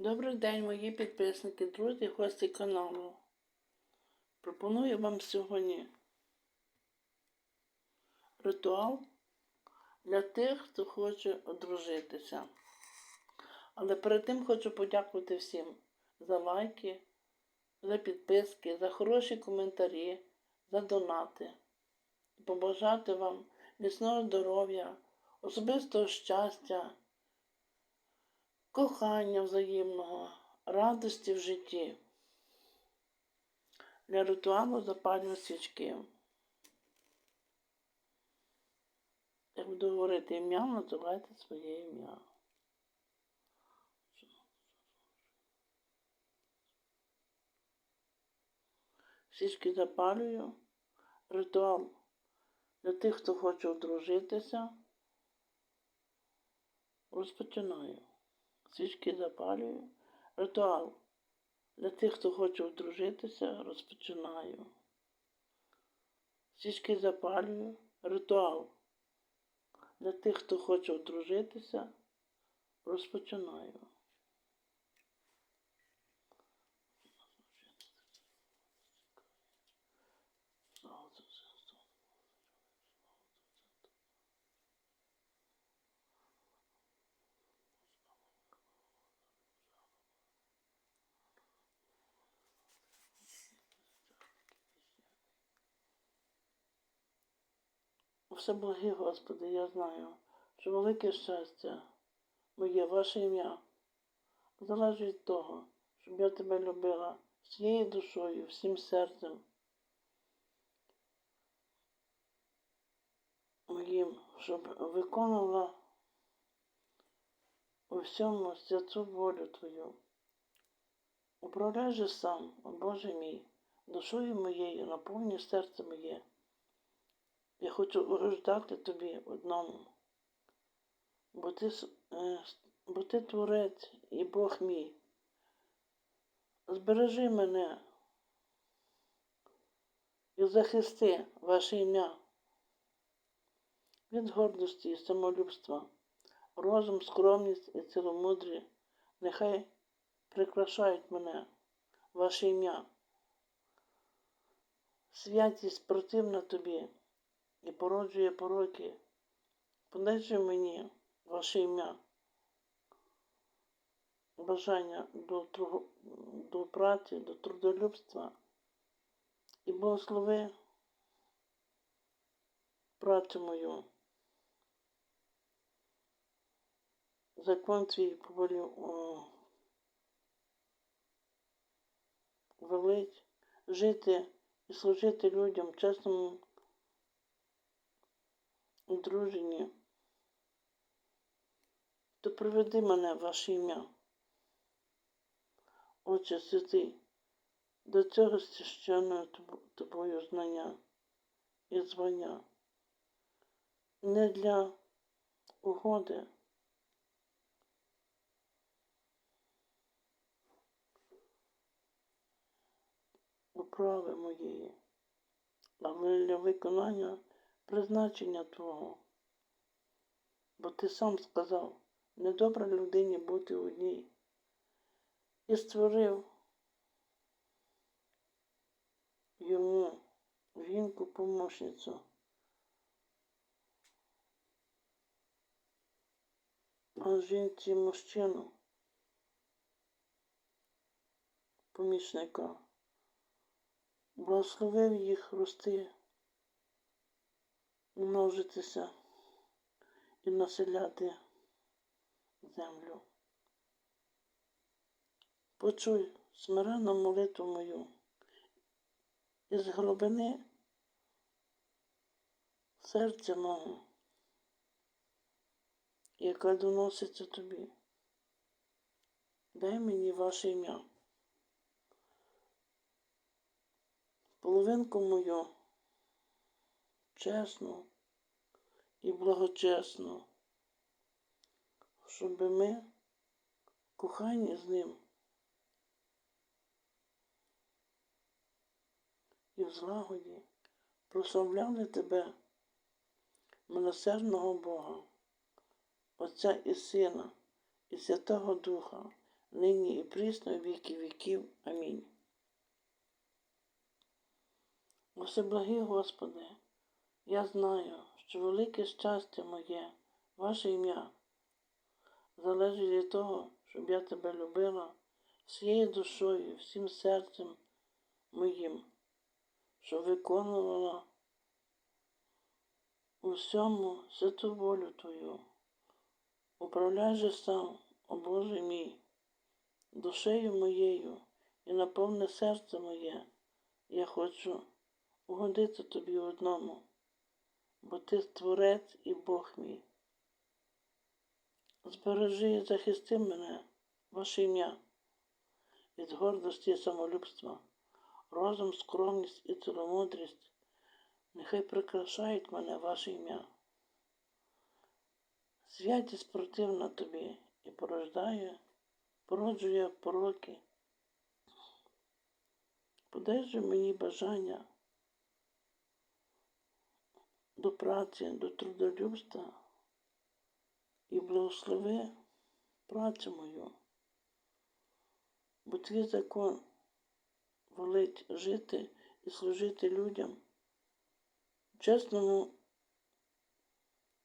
Добрий день, мої підписники, друзі, гості каналу. Пропоную вам сьогодні ритуал для тих, хто хоче одружитися. Але перед тим хочу подякувати всім за лайки, за підписки, за хороші коментарі, за донати. І побажати вам міцного здоров'я, особистого щастя кохання взаємного, радості в житті. Для ритуалу запалюю свічки. Як буду говорити ім'я, називайте своє ім'я. Свічки запалюю. Ритуал для тих, хто хоче одружитися. Розпочинаю. Свічки запалюю. Ритуал. Для тих, хто хоче одружитися, розпочинаю. Свічки запалюю. Ритуал. Для тих, хто хоче одружитися, розпочинаю. Все благі, Господи, я знаю, що велике щастя моє, ваше ім'я, залежить від того, щоб я тебе любила всією душою, всім серцем моїм, щоб виконувала у всьому святу волю Твою. Управляй же сам, о Боже мій, душою моєю, наповні серце моє. Я хочу урождати тобі одному, бо ти, е, бо ти творець і Бог мій. Збережи мене і захисти ваше ім'я від гордості і самолюбства, розум, скромність і ціломудрі, нехай прикрашають мене, ваше ім'я. Святість противна тобі і породжує пороки. Подай мені ваше ім'я, бажання до до праці, до трудолюбства і благослови працю мою. Закон твій поволів велить жити і служити людям чесному одружені, то приведи мене ваше ім'я. Отче святий, до цього священного тобою знання і звання. Не для угоди. Управи моєї, але для виконання призначення Твого. Бо ти сам сказав, недобре людині бути одній. І створив йому жінку помощницю. А жінці мужчину, помічника, благословив їх рости множитися і населяти землю. Почуй смиренну молитву мою із глибини серця мого, яка доноситься тобі. Дай мені ваше ім'я. Половинку мою чесно і благочесно, щоб ми кохані з ним і в злагоді прославляли тебе, милосердного Бога, Отця і Сина, і Святого Духа, нині і прісно, віки віків. Амінь. Всеблагий Господи, я знаю, що велике щастя моє, ваше ім'я, залежить від того, щоб я тебе любила всією душою, всім серцем моїм, що виконувала у всьому святу волю Твою. Управляй же сам, о Боже мій, душею моєю і наповни серце моє. Я хочу угодити тобі одному, бо ти творець і Бог мій. Збережи і захисти мене, ваше ім'я, від гордості і самолюбства, розум, скромність і ціломудрість, нехай прикрашають мене ваше ім'я. Святість противна тобі і порождає, породжує пороки. Подай же мені бажання до праці, до трудолюбства і благослови працю мою, бо твій закон волить жити і служити людям в чесному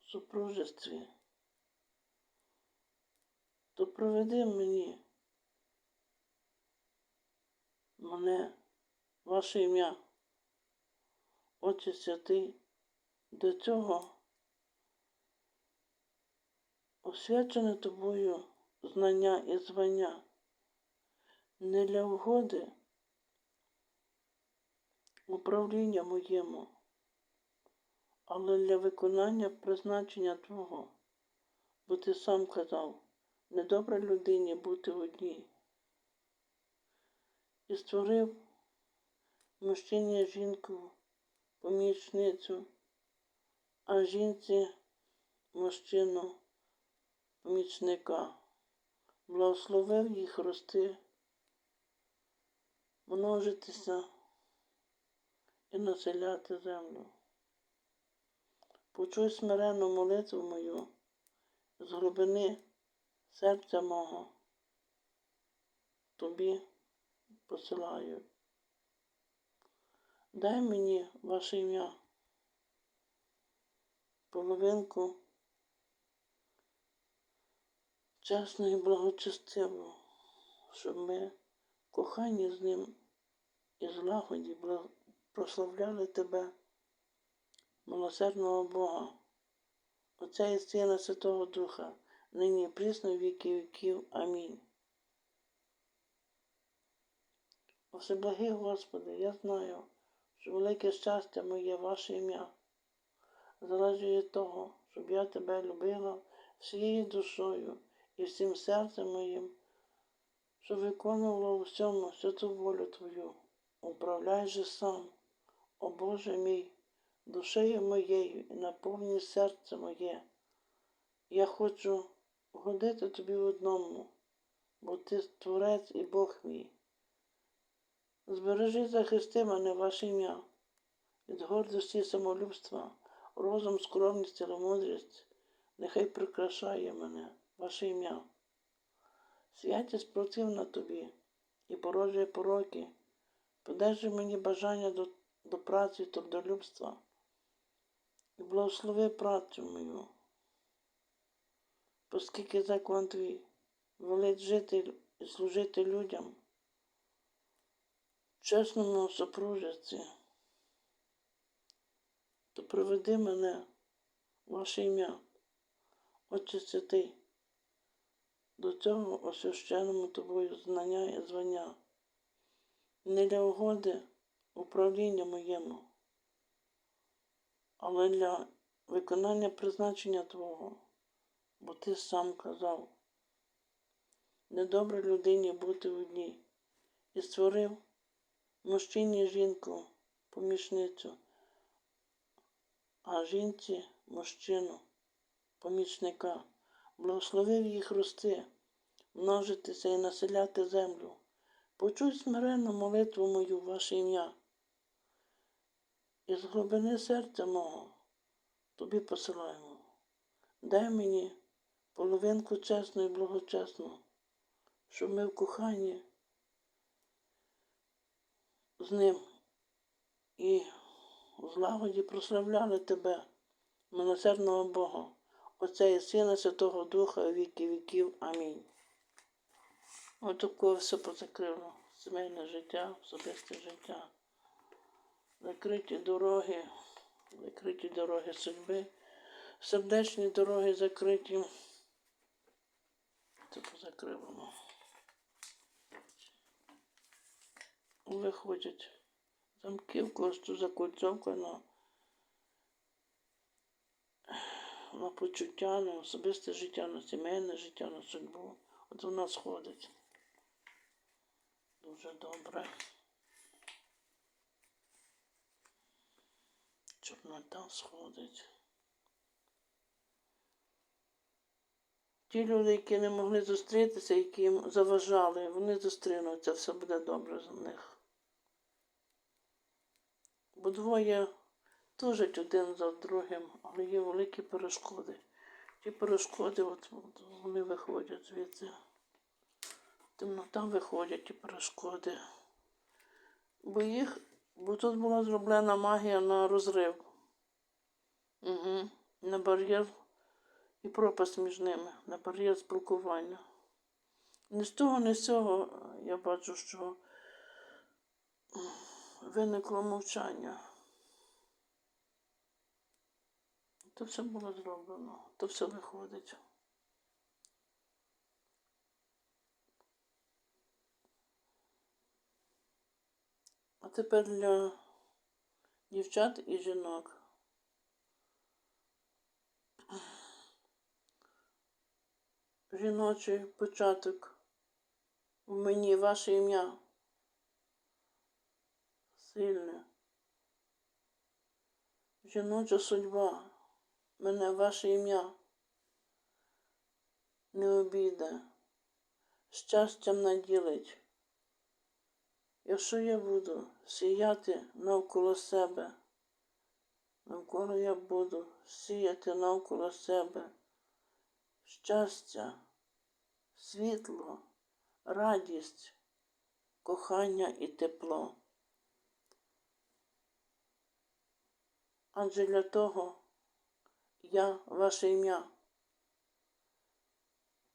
супружестві. То проведи мені мене, ваше ім'я, Отче святий, до цього. Освячене тобою знання і звання. Не для угоди управління моєму, але для виконання призначення Твого, бо ти сам казав, недобре людині бути одній. І створив мужчині жінку, помічницю, а жінці мужчину помічника, благословив їх рости, множитися і населяти землю. Почуй смирену молитву мою з глибини серця мого. Тобі посилаю. Дай мені ваше ім'я, половинку чесно і благочестиво, щоб ми в коханні з ним і злагоді прославляли тебе, милосердного Бога, Отця і Сина Святого Духа, нині прісно віки віків. Амінь. Всеблагий Господи, я знаю, що велике щастя моє ваше ім'я. Залежить від того, щоб я тебе любила всією душою і всім серцем моїм, щоб виконувала у всьому святу волю Твою. Управляй же сам, о Боже мій, душею моєю і наповні серце моє. Я хочу годити тобі в одному, бо ти творець і Бог мій. Збережи, захисти мене ваше ім'я, від гордості і самолюбства, розум, скромність і мудрість, нехай прикрашає мене, ваше ім'я. Святість противна тобі і породжує пороки, подержи мені бажання до, до праці і трудолюбства, і благослови працю мою, оскільки закон твій велить жити і служити людям чесному супружестві, то приведи мене, ваше ім'я, Отче святий, до цього освященому тобою знання і звання, не для угоди управління моєму, але для виконання призначення Твого, бо ти сам казав, недобре людині бути в одній, і створив мужчині жінку, помічницю, а жінці мужчину, помічника, благословив їх рости, множитися і населяти землю. Почуй смиренну молитву мою, ваше ім'я. Із глибини серця мого тобі посилаємо. Дай мені половинку чесну і благочесну, щоб ми в коханні з ним і в злагоді прославляли тебе, милосердного Бога, Отця і Сина Святого Духа, віки віків. Амінь. Отако все позакрило. Сімейне життя, особисте життя. Закриті дороги, закриті дороги судьби, сердечні дороги закриті. Це позакривано. Виходять замки в когось тут на почуття, на особисте життя, на сімейне життя, на судьбу. От вона сходить. Дуже добре. Чорнота сходить. Ті люди, які не могли зустрітися, які їм заважали, вони зустрінуться, все буде добре з них. Бо двоє тужать один за другим, але є великі перешкоди. Ті перешкоди, от, от вони виходять звідси. Темнота виходять ті перешкоди. Бо їх, бо тут була зроблена магія на розрив. Угу. На бар'єр і пропасть між ними, на бар'єр спілкування. Ні з того, ні з цього я бачу, що виникло мовчання. То все було зроблено, то все виходить. А тепер для дівчат і жінок. Жіночий початок в мені ваше ім'я. Сильне. Жіноча судьба. Мене ваше ім'я. Не обійде. Щастям наділить. Якщо я буду сіяти навколо себе, навколо я буду сіяти навколо себе щастя, світло, радість, кохання і тепло. Адже для того я ваше ім'я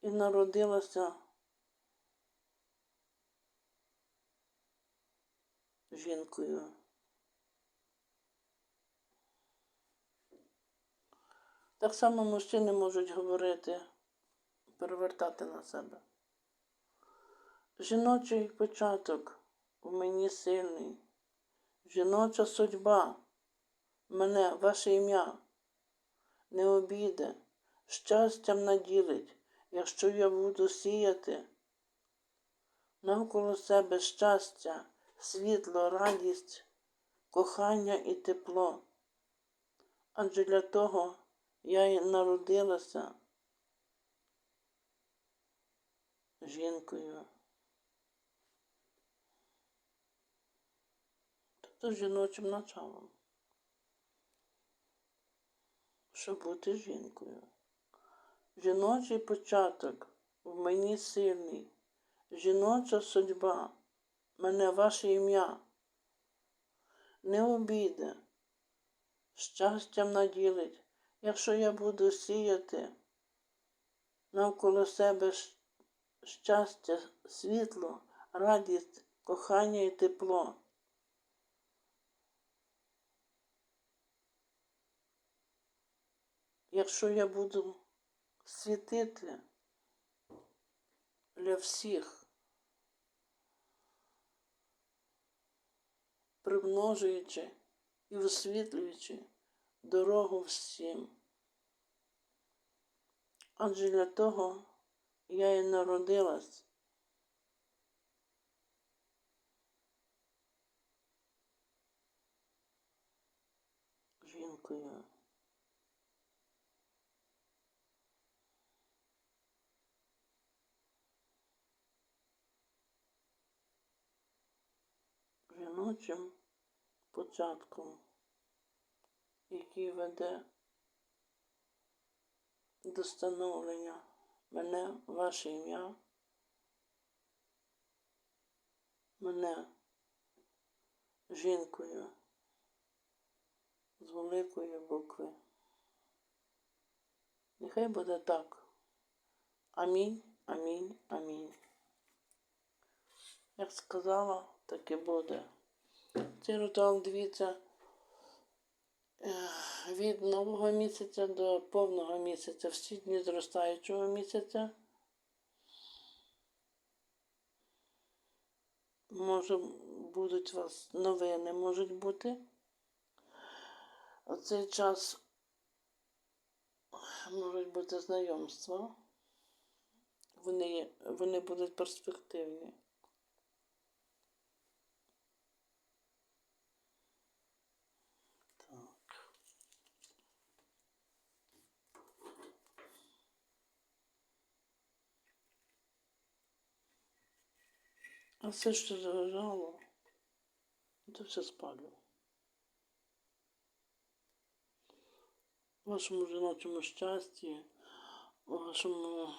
і народилася жінкою. Так само мужчини можуть говорити, перевертати на себе. Жіночий початок у мені сильний, жіноча судьба, мене, ваше ім'я, не обіде, щастям наділить, якщо я буду сіяти навколо себе щастя, світло, радість, кохання і тепло. Адже для того я й народилася жінкою. Тобто жіночим началом. Щоб бути жінкою. Жіночий початок в мені сильний, жіноча судьба, мене ваше ім'я, не обійде, щастям наділить якщо я буду сіяти навколо себе щастя, світло, радість, кохання і тепло. Якщо я буду світити для всіх, примножуючи і освітлюючи дорогу всім. Адже для того я і народилась. Жінкою. Жіночим початком який веде до становлення мене, ваше ім'я мене жінкою з великої букви. Нехай буде так. Амінь, амінь, амінь. Як сказала, так і буде. Цей ритуал дивіться е, від нового місяця до повного місяця, всі дні зростаючого місяця. Може, будуть у вас новини, можуть бути. У цей час можуть бути знайомства. Вони, вони будуть перспективні. А все, що заважало, то все спалю. Вашому жіночому щасті, вашому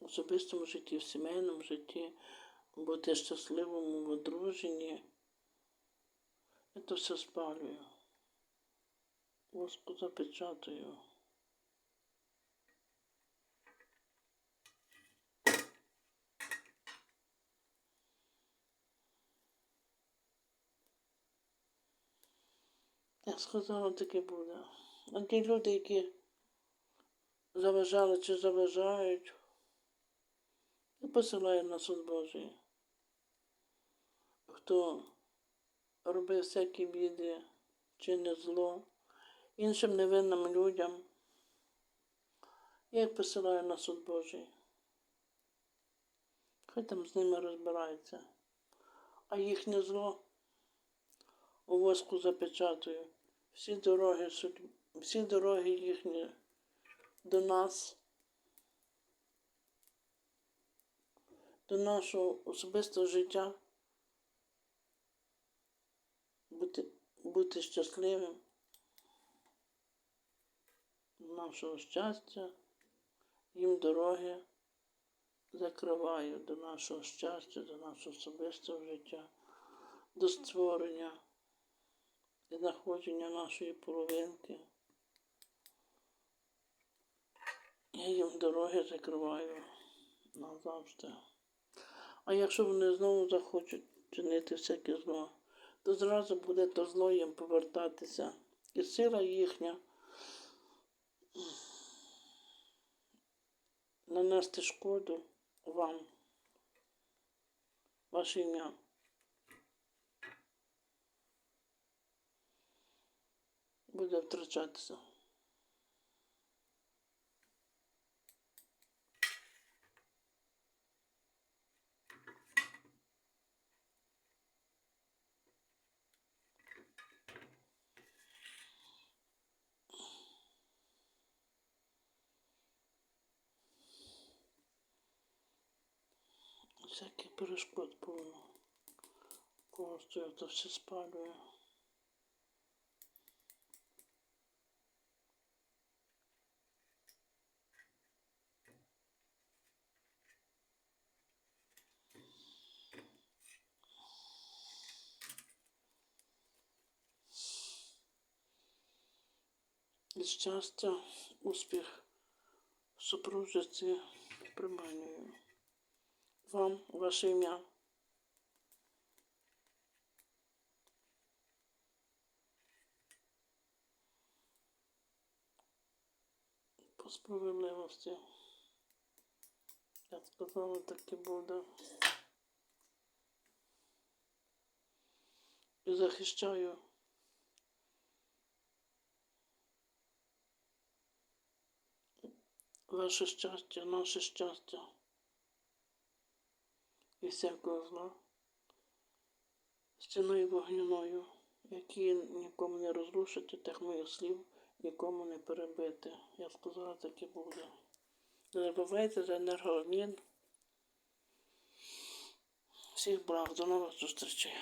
особистому житті, в сімейному житті, бути щасливому в одруженні. То все спалюю. Воску запечатаю. Я сказала, таке буде. А ті люди, які заважали чи заважають, я посилаю на суд Божий. Хто робив всякі біди, чинить зло іншим невинним людям, їх посилаю на суд Божий. Хай там з ними розбираються. А їхнє зло у воску запечатую. Всі дороги, всі дороги їхні до нас, до нашого особистого життя, бути, бути щасливим, нашого щастя, їм дороги закриваю до нашого щастя, до нашого особистого життя, до створення знаходження нашої половинки. Я їм дороги закриваю назавжди. А якщо вони знову захочуть чинити всяке зло, то зразу буде то зло їм повертатися. І сила їхня нанести шкоду вам, ваше ім'я. Буде втрачатися. Всяких перешкод повно. Я то все спалюю. І щастя, успіх в супружестві приманюю. Вам ваше ім'я. По справедливості. Я сказала, так і буде. І захищаю ваше щастя, наше щастя і всякого зла стіною вогняною, які нікому не розрушити, тих моїх слів нікому не перебити. Я сказала, так і буде. Не забувайте за енергообмін. Всіх благ, до нових зустрічей.